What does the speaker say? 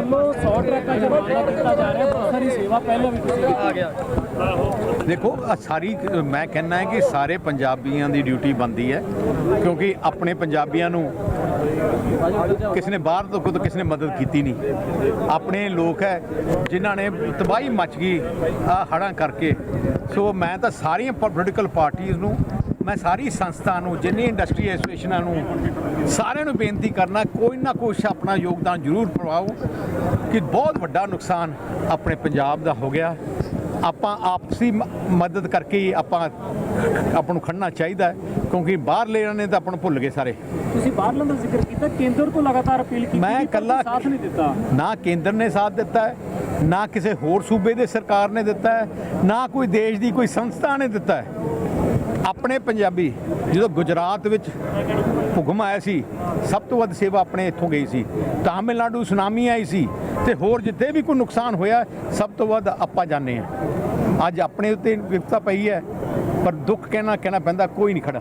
ਵੱਲੋਂ 100 ਟਰੱਕਾਂ ਜੁਰਮਾਨਾ ਦਿੱਤਾ ਜਾ ਰਿਹਾ ਬੱਸਾਂ ਦੀ ਸੇਵਾ ਪਹਿਲਾਂ ਵੀ ਤੁਸੀਂ ਆ ਗਿਆ ਦੇਖੋ ਸਾਰੀ, ਮੈਂ ਕਹਿੰਦਾ ਹੈ ਕਿ ਸਾਰੇ ਪੰਜਾਬੀਆਂ ਦੀ ਡਿਊਟੀ ਬਣਦੀ ਹੈ, ਕਿਉਂਕਿ ਆਪਣੇ ਪੰਜਾਬੀਆਂ ਨੂੰ ਕਿਸੇ ਨੇ ਬਾਹਰ ਤੋਂ ਖੁਦ ਕਿਸੇ ਨੇ ਮਦਦ ਕੀਤੀ ਨਹੀਂ। ਆਪਣੇ ਲੋਕ ਹੈ, ਜਿਨ੍ਹਾਂ ਨੇ ਤਬਾਹੀ ਮਚ ਗਈ ਆ ਹੜਾਂ ਕਰਕੇ। ਸੋ ਮੈਂ ਤਾਂ ਸਾਰੀਆਂ ਪੋਲੀਟੀਕਲ ਪਾਰਟੀਆਂ ਨੂੰ ਮੈਂ ਸਾਰੀ ਸੰਸਥਾ ਨੂੰ ਜਿੰਨੀ ਇੰਡਸਟਰੀ ਐਸੋਸੀਏਸ਼ਨਾਂ ਨੂੰ ਸਾਰਿਆਂ ਨੂੰ ਬੇਨਤੀ ਕਰਨਾ ਕੋਈ ਨਾ ਕੁਛ ਆਪਣਾ ਯੋਗਦਾਨ ਜ਼ਰੂਰ ਪਾਓ ਕਿ ਬਹੁਤ ਵੱਡਾ ਨੁਕਸਾਨ ਆਪਣੇ ਪੰਜਾਬ ਦਾ ਹੋ ਗਿਆ। ਆਪਾਂ ਆਪਸੀ ਮਦਦ ਕਰਕੇ ਹੀ ਆਪਾਂ ਆਪਾਂ ਨੂੰ ਖੜਨਾ ਚਾਹੀਦਾ ਕਿਉਂਕਿ ਬਾਹਰਲੇ ਨੇ ਤਾਂ ਆਪਾਂ ਨੂੰ ਭੁੱਲ ਗਏ ਸਾਰੇ। ਤੁਸੀਂ ਬਾਹਰਲਾਂ ਦਾ ਜ਼ਿਕਰ ਕੀਤਾ ਕੇਂਦਰ ਤੋਂ ਲਗਾਤਾਰ ਅਪੀਲ ਕੀਤੀ ਮੈਂ ਇਕੱਲਾ- ਸਾਥ ਨਹੀਂ ਦਿੱਤਾ। ਨਾ ਕੇਂਦਰ ਨੇ ਸਾਥ ਦਿੱਤਾ ਹੈ ਨਾ ਕਿਸੇ ਹੋਰ ਸੂਬੇ ਦੇ ਸਰਕਾਰ ਨੇ ਦਿੱਤਾ ਹੈ ਨਾ ਕੋਈ ਦੇਸ਼ ਦੀ ਕੋਈ ਸੰਸਥਾ ਨੇ ਦਿੱਤਾ ਹੈ। ਆਪਣੇ ਪੰਜਾਬੀ ਜਦੋਂ ਗੁਜਰਾਤ ਵਿੱਚ ਭੁਗਮ ਆਇਆ ਸੀ, ਸਭ ਤੋਂ ਵੱਧ ਸੇਵਾ ਆਪਣੇ ਇੱਥੋਂ ਗਈ ਸੀ। ਤਾਮਿਲਨਾਡੂ ਸੁਨਾਮੀ ਆਈ ਸੀ ਤੇ ਹੋਰ ਜਿੱਥੇ ਵੀ ਕੋਈ ਨੁਕਸਾਨ ਹੋਇਆ, ਸਭ ਤੋਂ ਵੱਧ ਆਪਾਂ ਜਾਣੇ ਆ ਅੱਜ ਆਪਣੇ ਉੱਤੇ ਵਿਪਤਾ ਪਈ ਹੈ, ਪਰ ਦੁੱਖ ਕਹਿਣਾ ਕਹਿਣਾ ਪੈਂਦਾ, ਕੋਈ ਨਹੀਂ ਖੜਾ।